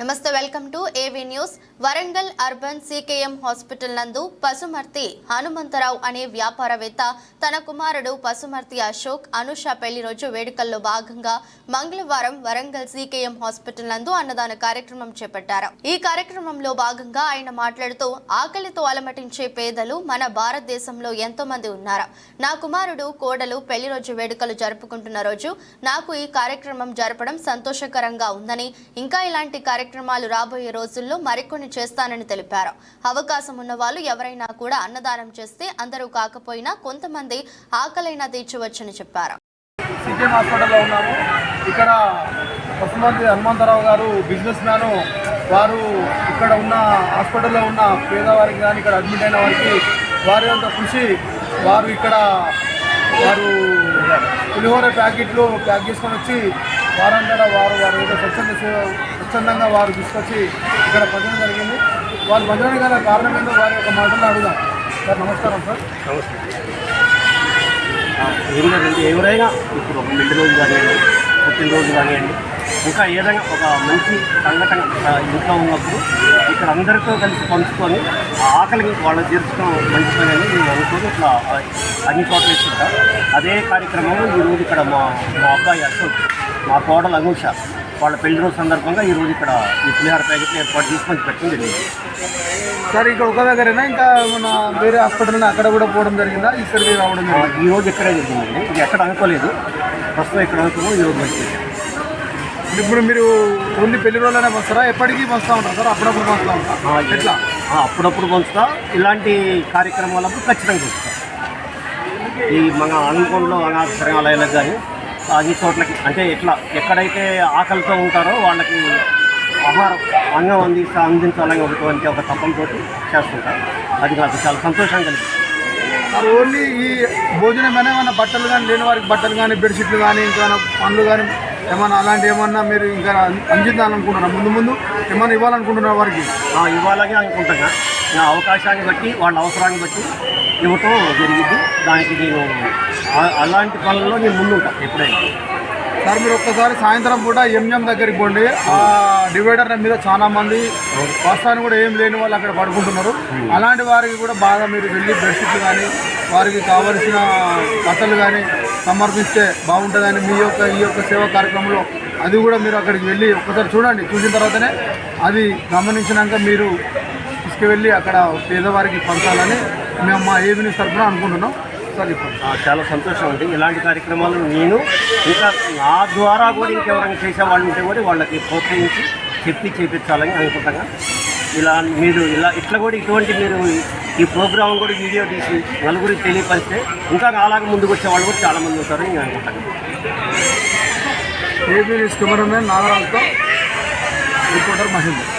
నమస్తే welcome to AV news Warangal urban CKM hospital నందు పసుమర్తి హనుమంతరావు అనే వ్యాపారవేత్త తన కుమారుడు పసుమర్తి అశోక్ అనుష పెళ్ళి రోజు వేడుకల్లో భాగంగా మంగళవారం వరంగల్ సీకేఎం హాస్పిటల్ నందు అన్నదాన కార్యక్రమం చేపట్టారు. ఈ కార్యక్రమంలో భాగంగా ఆయన మాట్లాడుతూ ఆకలితో అలమటించే పేదలు మన భారతదేశంలో ఎంతో మంది ఉన్నారు. నా కుమారుడు కోడలు పెళ్ళి రోజు వేడుకలు జరుపుకుంటున్న రోజు నాకు ఈ కార్యక్రమం జరపడం సంతోషకరంగా ఉందని ఇంకా ఇలాంటి కార్యక్రమం కార్యక్రమాలు రాబోయే రోజుల్లో మరికొన్ని చేస్తానని తెలిపారు. అవకాశం ఉన్న వాళ్ళు ఎవరైనా కూడా అన్నదానం చేస్తే అందరూ కాకపోయినా కొంతమంది ఆకలైనా తీర్చవచ్చని చెప్పారు. సిపిఎం హాస్పిటల్లో ఉన్నాము. ఇక్కడ పశుమంత్రి హనుమంతరావు గారు బిజినెస్ మ్యాన్ వారు ఇక్కడ ఉన్న హాస్పిటల్లో ఉన్న పేదవారికి కానీ ఇక్కడ అడ్మిట్ అయిన వారికి వారి యొక్క కృషి వారు ఇక్కడ వారు పులిహోర ప్యాకెట్లు ప్యాక్ చేసుకొని వచ్చి వారందరూ వారు వారు ఏదో స్వచ్ఛంద స్వచ్ఛందంగా వారు తీసుకొచ్చి ఇక్కడ భజన జరిగింది. వారు భజన గల కారణం ఏంటో వారి యొక్క మాటలు అడుగుదాం. సార్ నమస్కారం సార్. నమస్కారం ఎవరైనా ఇప్పుడు ఒక పెళ్ళి రోజు కానివ్వండి పుట్టినరోజు కానివ్వండి ఇంకా ఏదైనా ఒక మంచి సంఘటన ఇంట్లో ఉన్నప్పుడు ఇక్కడ అందరితో కలిసి పంచుకొని ఆ ఆకలిని వాళ్ళు తీర్చడం మంచి పని అని నేను అనుకోని ఇట్లా అన్ని చోట్ల ఇస్తుంటా అదే కార్యక్రమంలో ఈరోజు ఇక్కడ మా మా అబ్బాయి అశోక్ మా కోడలు అనూష వాళ్ళ పెళ్ళి రోజు సందర్భంగా ఈరోజు ఇక్కడ ఈ పులిహార ప్యాకెట్లు ఏర్పాటు చేసి పంచి పెట్టడం జరిగింది. సార్ ఇక్కడ ఒక దగ్గరేనా? ఇంకా మన వేరే హాస్పిటల్ అక్కడ కూడా పోవడం జరిగిందా? ఇక్కడికి రావడం ఈ రోజు ఇక్కడే జరిగిందండి. ఇది ఎక్కడ అనుకోలేదు. ప్రస్తుతం ఇక్కడ అనుకున్నాం ఈరోజు మంచి ఇప్పుడు మీరు ఓన్లీ పెళ్ళి రోజులనే వస్తారా ఎప్పటికీ వస్తూ ఉంటారు సార్? అప్పుడప్పుడు వస్తూ ఆ, ఉంటారు ఎట్లా? అప్పుడప్పుడు పంచుతా. ఇలాంటి కార్యక్రమాలప్పుడు ఖచ్చితంగా చూస్తా ఈ మన అనుకోంలో అనాథ శరణాలయాలకు కానీ అన్ని చోట్లకి అంటే ఎట్లా ఎక్కడైతే ఆకలితో ఉంటారో వాళ్ళకి ఆహారం అన్నం అందిస్తా అందించాలని ఒకటువంటి ఒక తప్పంతో చేస్తుంటారు అది నాకు చాలా సంతోషం కలిగిస్తుంది సార్ ఓన్లీ ఈ భోజనం ఏమైనా బట్టలు కానీ లేని వారికి బట్టలు కానీ బెడ్షీట్లు కానీ ఇంకా పండ్లు కానీ ఏమన్నా అలాంటి ఏమన్నా మీరు ఇంకా అందించాలనుకుంటున్నారా ముందు ముందు ఏమన్నా ఇవ్వాలనుకుంటున్నారు వారికి? ఇవ్వాలనే ఇవ్వాలని నా అవకాశాన్ని బట్టి వాళ్ళ అవసరాన్ని బట్టి ఇవ్వటం జరిగింది. దానికి నేను అలాంటి పనుల్లో నేను ముందుంటాను ఎప్పుడైనా. సార్ మీరు ఒక్కసారి సాయంత్రం పూట ఎంఎం దగ్గరికి పోండి. ఆ డివైడర్ మీద చాలా మంది వస్తాను కూడా ఏం లేని వాళ్ళు అక్కడ పడుకుంటున్నారు. అలాంటి వారికి కూడా బాగా మీరు వెళ్ళి బెడ్షీట్లు కానీ వారికి కావలసిన బట్టలు కానీ సమర్పిస్తే బాగుంటుందని మీ యొక్క ఈ యొక్క సేవా కార్యక్రమంలో అది కూడా మీరు అక్కడికి వెళ్ళి ఒక్కసారి చూడండి. చూసిన తర్వాతనే అది గమనించినాక మీరు తీసుకువెళ్ళి అక్కడ పేదవారికి పంచాలని మేము మా ఏబిని తరఫున అనుకుంటున్నాం. చెప్పండి. ఆ, చాలా సంతోషం ఉంది ఇలాంటి కార్యక్రమాలు నేను ఇంకా నా ద్వారా కూడా ఇంకెవరైనా చేసేవాళ్ళు ఉంటే కూడా వాళ్ళకి ప్రోత్సహించి చెప్పి చేపించాలని అనుకుంటున్నా ఇలా మీరు ఇలా ఇట్లా కూడా ఇటువంటి మీరు ఈ ప్రోగ్రాం కూడా వీడియో తీసి నలుగురికి తెలియపరిస్తే ఇంకా నాలాగా ముందుకు వచ్చే వాళ్ళు కూడా చాలామంది ఉంటారని నేను అనుకుంటాను ఏబీ న్యూస్ కెమెరామెన్ నాగరాజుతో రిపోర్టర్ మహేందర్.